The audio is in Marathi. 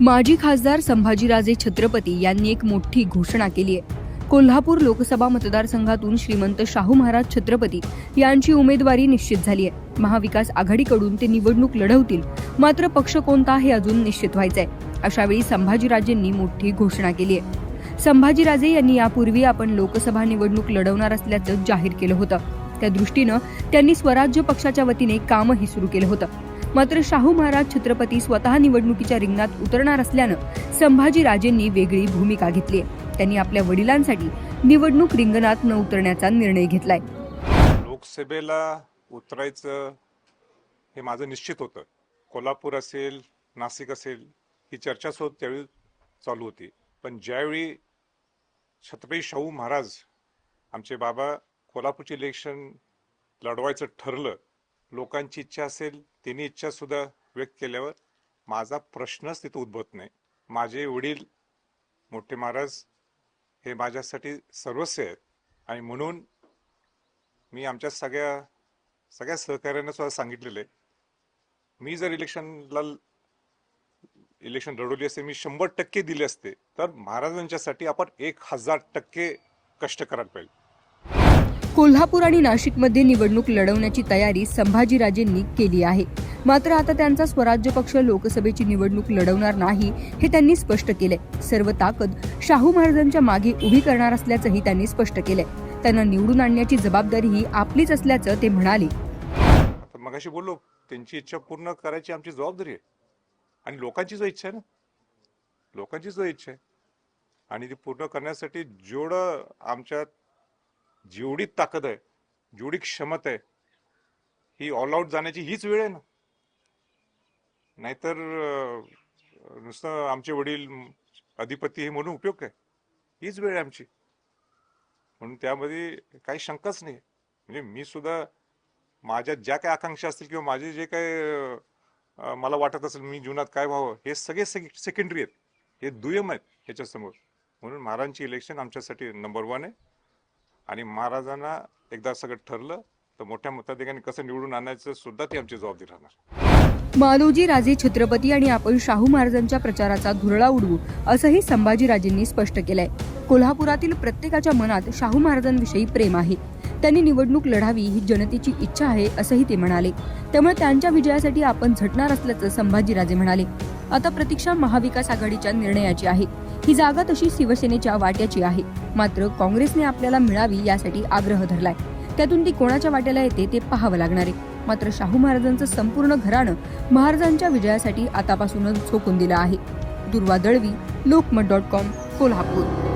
माजी खासदार संभाजीराजे छत्रपती यांनी एक मोठी घोषणा केली आहे. कोल्हापूर लोकसभा मतदारसंघातून श्रीमंत शाहू महाराज छत्रपती यांची उमेदवारी निश्चित झाली आहे. महाविकास आघाडीकडून ते निवडणूक लढवतील. मात्र पक्ष कोणता हे अजून निश्चित व्हायचंय. अशावेळी संभाजीराजेंनी मोठी घोषणा केली आहे. संभाजीराजे यांनी यापूर्वी आपण लोकसभा निवडणूक लढवणार असल्याचं जाहीर केलं होतं. त्या दृष्टीनं त्यांनी स्वराज्य पक्षाच्या वतीने कामही सुरू केलं होतं. मात्र शाहू महाराज छत्रपती स्वतः निवडणुकीच्या रिंगणात उतरणार असल्यानं संभाजीराजेंनी वेगळी भूमिका घेतली आहे. त्यांनी आपल्या वडिलांसाठी निवडणूक रिंगणात न उतरण्याचा निर्णय घेतलाय. लोकसभेला उतरायचं हे माझं निश्चित होतं. कोल्हापूर असेल नाशिक असेल ही चर्चा सुद्धा त्यावेळी चालू होती. पण ज्यावेळी छत्रपती शाहू महाराज आमचे बाबा कोल्हापूरचे इलेक्शन लढवायचं ठरलं लोकांची इच्छा असेल त्यांनी इच्छासुद्धा व्यक्त केल्यावर माझा प्रश्नच तिथं उद्भवत नाही. माझे वडील मोठे महाराज हे माझ्यासाठी सर्वस्व आहेत. आणि म्हणून मी आमच्या सगळ्या सगळ्या सहकार्यांना सुद्धा सांगितलेलं आहे. मी जर इलेक्शनला इलेक्शन लढवली असते मी शंभर टक्के दिले असते तर महाराजांच्यासाठी आपण एक हजार टक्के कष्ट करायला पाहिजे. कोल्हापूर आणि नाशिकमध्ये निवडणूक लढवण्याची तयारी संभाजीराजेंनी केली आहे. मात्र आता त्यांचा स्वराज्य पक्ष लोकसभेची निवडणूक लढवणार नाही हे त्यांनी स्पष्ट केलंय. सर्व ताकद शाहू महाराजांच्या मागे उभी करणार असल्याचंही त्यांनी स्पष्ट केलंय. त्यांना निवडून आणण्याची जबाबदारी ही आपलीच असल्याचं ते म्हणाले. आता मगाशी बोललो त्यांची इच्छा पूर्ण करायची आमची जबाबदारी आहे. आणि लोकांची जो इच्छा आहे ना. लोकांची जो इच्छा आहे. आणि ती पूर्ण करण्यासाठी जेवढं आमच्या जेवढी ताकद आहे जेवढी क्षमता आहे ही ऑल आउट जाण्याची हीच वेळ आहे ना. नाहीतर नुसतं आमचे वडील अधिपती हे म्हणून उपयोग काय? हीच वेळ आहे आमची. म्हणून त्यामध्ये काही शंकाच नाही. म्हणजे मी सुद्धा माझ्या ज्या काही आकांक्षा असतील किंवा माझे जे काय मला वाटत असेल मी जीवनात काय व्हावं हे सगळे सेकंडरी आहेत. हे दुय्यम आहेत ह्याच्यासमोर. म्हणून महाराजांची इलेक्शन आमच्यासाठी नंबर वन आहे. आणि महाराजांना एकदा सगळं ठरलं तर मोठ्या मताधिकाने कसं निवडून आणायचं सुद्धा ती आमची जबाबदारी राहणार. मालोजी राजे छत्रपती आणि आपण शाहू महाराजांच्या प्रचाराचा धुरळा उडवू असंही संभाजीराजेंनी स्पष्ट केलंय. कोल्हापुरातील प्रत्येकाच्या मनात शाहू महाराजांविषयी प्रेम आहे. त्यांनी निवडणूक लढावी ही जनतेची इच्छा आहे असंही ते म्हणाले. त्यामुळे त्यांच्या विजयासाठी आपण झटणार असल्याचं संभाजीराजे म्हणाले. आता प्रतीक्षा महाविकास आघाडीच्या निर्णयाची आहे. ही जागा तशी शिवसेनेच्या वाट्याची आहे. मात्र काँग्रेसने आपल्याला मिळावी यासाठी आग्रह धरलाय. त्यातून ती कोणाच्या वाट्याला येते ते पाहावं लागणार आहे. मात्र शाहू महाराजांचं संपूर्ण घराणं महाराजांच्या विजयासाठी आतापासूनच झोकून दिलं आहे. Durva Dalvi Lokmat dot com Kolhapur.